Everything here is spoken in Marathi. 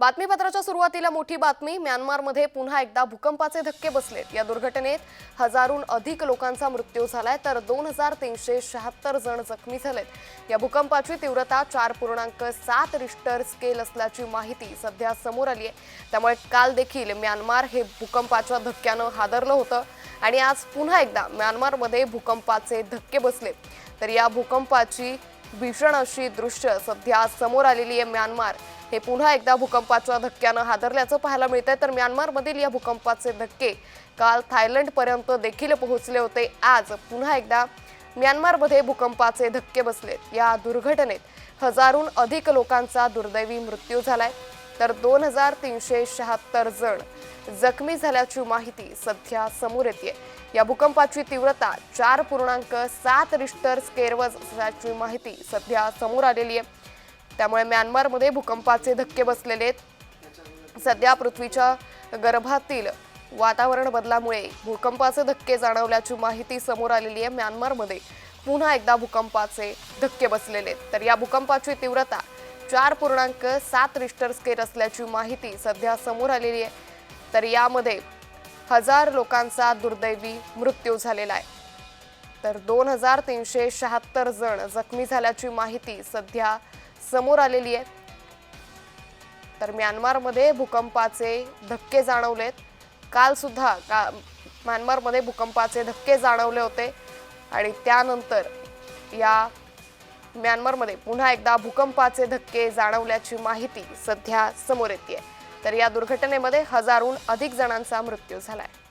बातमीपत्राच्या सुरुवातीला मोठी बातमी. म्यानमारमध्ये पुन्हा एकदा भूकंपाचे धक्के बसलेत. या दुर्घटनेत हजारहून अधिक लोकांचा मृत्यू झालाय तर दोन हजार तीनशे शहात्तर जण जखमी झालेत. या भूकंपाची तीव्रता चार पूर्णांक सात रिश्टर स्केल असल्याची माहिती सध्या समोर आली आहे त्यामुळे काल देखील म्यानमार हे भूकंपाच्या धक्क्यानं हादरलं होतं आणि आज पुन्हा एकदा म्यानमारमध्ये भूकंपाचे धक्के बसले तर या भूकंपाची भीषण अशी दृश्य सध्या समोर आलेली आहे म्यानमार. हे पुन्हा एकदा भूकंपाच्या धक्क्यानं हादरल्याचं पाहायला मिळतंय. तर म्यानमारमधील या भूकंपाचे धक्के काल थायलंडपर्यंत देखील पोहोचले होते. आज पुन्हा एकदा म्यानमारमध्ये भूकंपाचे धक्के बसलेत. या दुर्घटनेत हजारून अधिक लोकांचा दुर्दैवी मृत्यू झालाय. तर दोन हजार तीनशे शहात्तर जण जखमी झाल्याची माहिती सध्या समोर येते या भूकंपाची तीव्रता चार पूर्णांक सात रिश्टर स्केअरवर असल्याची माहिती सध्या समोर आलेली आहे. त्यामुळे म्यानमारमध्ये भूकंपाचे धक्के बसलेले आहेत. सध्या पृथ्वीच्या गर्भातील वातावरण बदलामुळे भूकंपाचे धक्के जाणवल्याची माहिती समोर आलेली आहे. म्यानमारमध्ये पुन्हा एकदा भूकंपाचे धक्के बसलेले आहेत. तर या भूकंपाची तीव्रता चार पूर्णांक सात रिश्टर स्केल असल्याची माहिती सध्या समोर आलेली आहे. तर यामध्ये हजार लोकांचा दुर्दैवी मृत्यू झालेला आहे. तर दोन हजार तीनशे शहात्तर जण जखमी झाल्याची माहिती सध्या समोर आलेली आहे तर म्यानमारमध्ये भूकंपाचे धक्के जाणवलेत. कालसुद्धा का म्यानमारमध्ये भूकंपाचे धक्के जाणवले होते. आणि त्यानंतर या म्यानमारमध्ये पुन्हा एकदा भूकंपाचे धक्के जाणवल्याची माहिती सध्या समोर येते तर या दुर्घटनेमध्ये हजारहून अधिक जणांचा मृत्यू झाला आहे